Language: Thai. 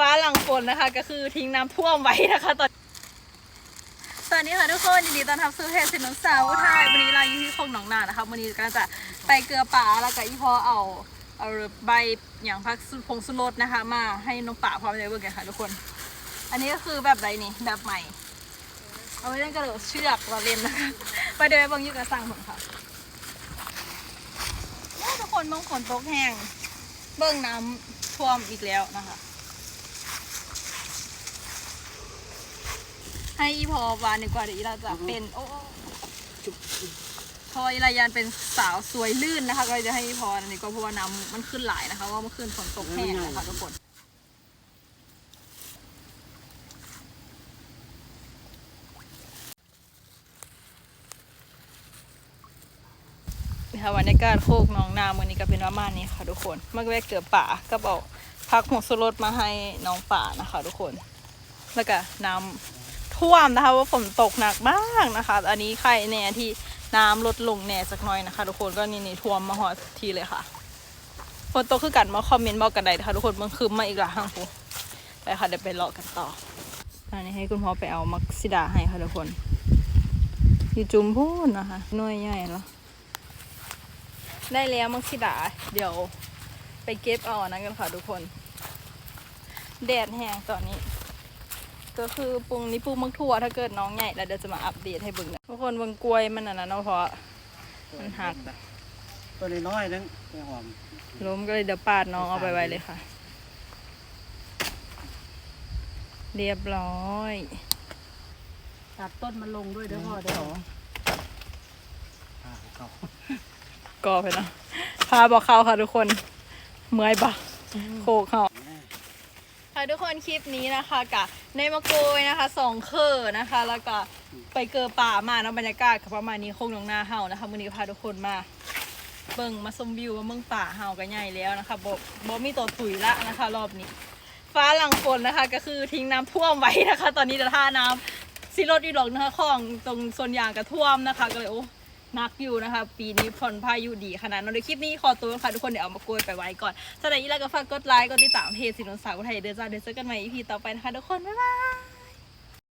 ฟ้าหลังฝนนะคะ ก็คือทิ้งน้ำท่วมไว้นะคะตอนสวัสดีค่ะทุกคนยินดีต้อนรับสู่เพจสินน้ำสาวไทยวันนี้เราอยู่ที่โคงหนองนานะคะวันนี้ก็จะไปเกลือป่าแล้วก็อีพอเอาเอาใบอย่างพักพงสุรสนะคะ มาให้น้องป่าพร้อมใจเบิร์กันค่ะทุกคน อันนี้ก็คือแบบไรนี่แบบใหม่ เอาไว้เล่นกระโดดเชือกเราเล่นนะคะไปเดินเบิ่งยุกระสังผมค่ะทุกคนเบิ่งฝนตกแห้งเบิ่งน้ำท่วมอีกแล้วนะคะ ให้อีพอวานดีกว่าเดี๋ยวอีเราจะเป็นโอ้พออีรายานเป็นสาวสวยลื่นนะคะ ก็เลยจะให้อีพออันนี้ก็เพราะว่าน้ำมันขึ้นหลายนะคะว่าเมื่อคืนฝนตกแห้งนะคะทุกคนค่ะบรรยากาศโคกหน้องนามือนี้ก็เป็นประมาณนี้ค่ะทุกคนเมื่อแวะเกือป่าก็บอกพักหมกสรดมาให้น้องป่านะคะ ทุกคน แล้วก็น้ำ ท่วมนะคะว่าฝนตกหนักมากนะคะ อันนี้ใครแน่ที่น้ำลดลงแน่สักหน่อยนะคะ ทุกคนก็นี่นี่ท่วมมาหอดทีเลยค่ะฝนตกคือกันมาคอมเมนต์บอกกันได้นะคะทุกคนมันคืมมาอีกละห้างฟูไปค่ะเดี๋ยวไปรอกันต่ออันนี้ให้คุณพ่อไปเอามักซิดาให้ค่ะทุกคนอยู่จุ่มพูนนะคะหน่วยใหญ่แล้วได้แล้วมักซิดาเดี๋ยวไปเก็บเอาอันนั้นกันค่ะทุกคน แดดแห้งตอนนี้ ก็คือปรุงนี้ปรุงมักทั่วถ้าเกิดน้องใหญ่แล้วเดี๋ยวจะมาอัปเดตให้เบิ่งนะทุกคนเบิ่งกล้วยมันน่ะนะเนาะเพราะมันหักตัวน้อยๆนึงไม่หอมล้มก็เลยเดี๋ยวปาดน้องเอาไปไว้เลยค่ะ เรียบร้อย ตัดต้นมันลงด้วยเด้อพ่อเด้ออ่าเขาก็ไปเนาะพาบอกเข้าค่ะทุกคน เมื่อยปะโคกเขา ค่ะทุกคนคลิปนี้นะคะกับในมะโกยนะคะสองเคอนะคะ แล้วก็ไปเกอป่ามาเนาะบรรยากาศกับประมาณนี้คงหนองนาเฮานะคะมือนี้พาทุกคนมาเบิ่งมาชมวิวว่าเมืองป่าเฮากันใหญ่แล้วนะคะบ่บ่มีตัวถุยละนะคะ รอบนี้ ฟ้าหลังฝนนะคะ ก็คือทิ้งน้ำท่วมไว้นะคะ ตอนนี้จะท่าน้ำซิรถอีหลอกนะคะคลองตรงโซนยางก็ท่วมนะคะก็เลยโอ้ นักอยู่นะคะ ปีนี้ผ่อนพายุดีขนาดนั้นในคลิปนี้ขอตัวค่ะทุกคนเดี๋ยวเอามาโกยไปไว้ก่อนสำหรับอีแล้วก็ฝากกดไลค์กดติดตามเพจสินนสาวไทยเดินจ้าเดินเจอกันใหม่อีพีต่อไปนะคะทุกคนบ๊ายบาย